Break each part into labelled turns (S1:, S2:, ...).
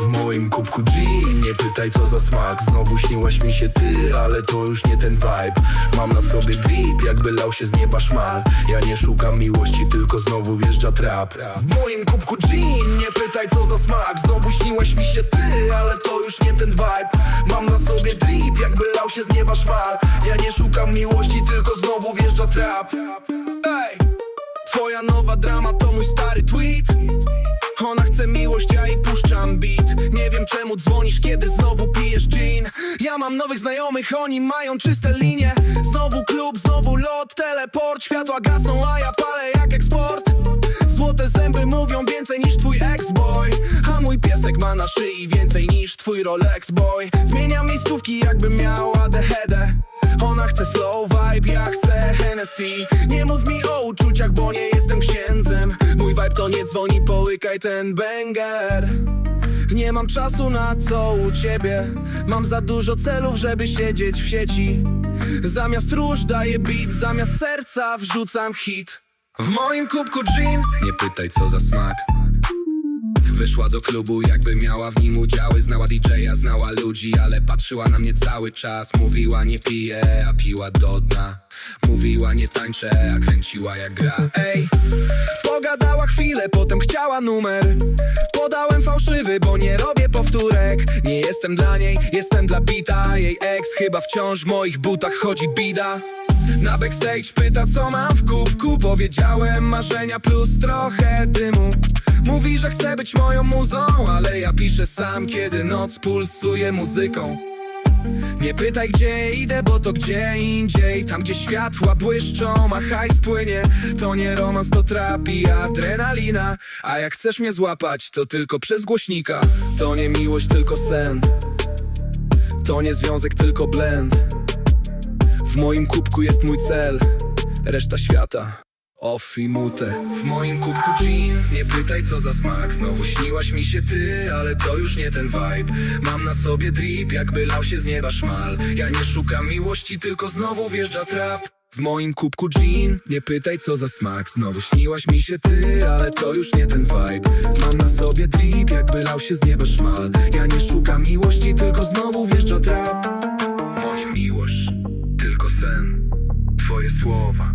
S1: W moim kubku gin, nie pytaj co za smak. Znowu śniłaś mi się ty, ale to już nie ten vibe. Mam na sobie drip, jakby lał się z nieba szmal. Ja nie szukam miłości, tylko znowu wjeżdża trap. W moim kubku gin, nie pytaj co za smak. Znowu śniłaś mi się ty, ale to już nie ten vibe. Mam na sobie drip, jakby lał się z nieba szmal. Ja nie szukam miłości, tylko znowu wjeżdża trap. Ej, twoja nowa drama to mój stary tweet ona chce miłość, ja jej puszczam beat. Nie wiem czemu dzwonisz, kiedy znowu pijesz gin. Ja mam nowych znajomych, oni mają czyste linie. Znowu klub, znowu lot, teleport. Światła gasną, a ja palę jak eksport. Złote zęby mówią więcej niż twój ex-boy. A mój piesek ma na szyi więcej niż twój Rolex boy. Zmieniam miejscówki jakbym miał ADHD Ona chce slow vibe, ja chcę Hennessy. Nie mów mi o uczuciach, bo nie jestem księdzem. Mój vibe to nie dzwoni, połykaj ten banger. Nie mam czasu na co u ciebie. Mam za dużo celów, żeby siedzieć w sieci. Zamiast róż daję beat, zamiast serca wrzucam hit. W moim kubku gin. Nie pytaj co za smak Wyszła do klubu, jakby miała w nim udziały. Znała DJ-a, znała ludzi, ale patrzyła na mnie cały czas. Mówiła nie piję, a piła do dna. Mówiła nie tańczę, a kręciła jak gra. Ej, pogadała chwilę, potem chciała numer. Podałem fałszywy, bo nie robię powtórek. Nie jestem dla niej, jestem dla bita. Jej ex chyba wciąż w moich butach chodzi bida. Na backstage pyta co mam w kubku. Powiedziałem marzenia plus trochę dymu Mówi, że chce być moją muzą Ale ja piszę sam, kiedy noc pulsuje muzyką. Nie pytaj gdzie idę, bo to gdzie indziej. Tam gdzie światła błyszczą, a hajs płynie. To nie romans, to trap i adrenalina. A jak chcesz mnie złapać, to tylko przez głośnika. To nie miłość, tylko sen. To nie związek, tylko blend. W moim kubku jest mój cel. Reszta świata Off i mute. W moim kubku gin. Nie pytaj co za smak. Znowu śniłaś mi się ty Ale to już nie ten vibe. Mam na sobie drip Jakby lał się z nieba szmal. Ja nie szukam miłości Tylko znowu wjeżdża trap. W moim kubku gin. Nie pytaj co za smak. Znowu śniłaś mi się ty Ale to już nie ten vibe. Mam na sobie drip Jakby lał się z nieba szmal. Ja nie szukam miłości Tylko znowu wjeżdża trap. Bo nie miłość tylko sen, twoje słowa,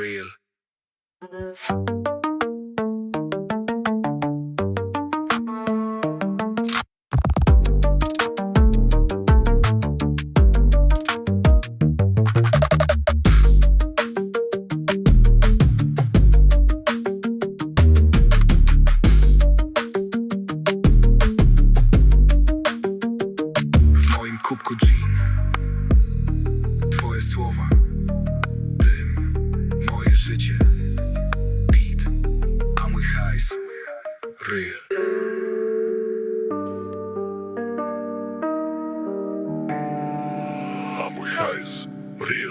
S1: real. W moim kubku gin Twoje słowa Real A mój hajs Real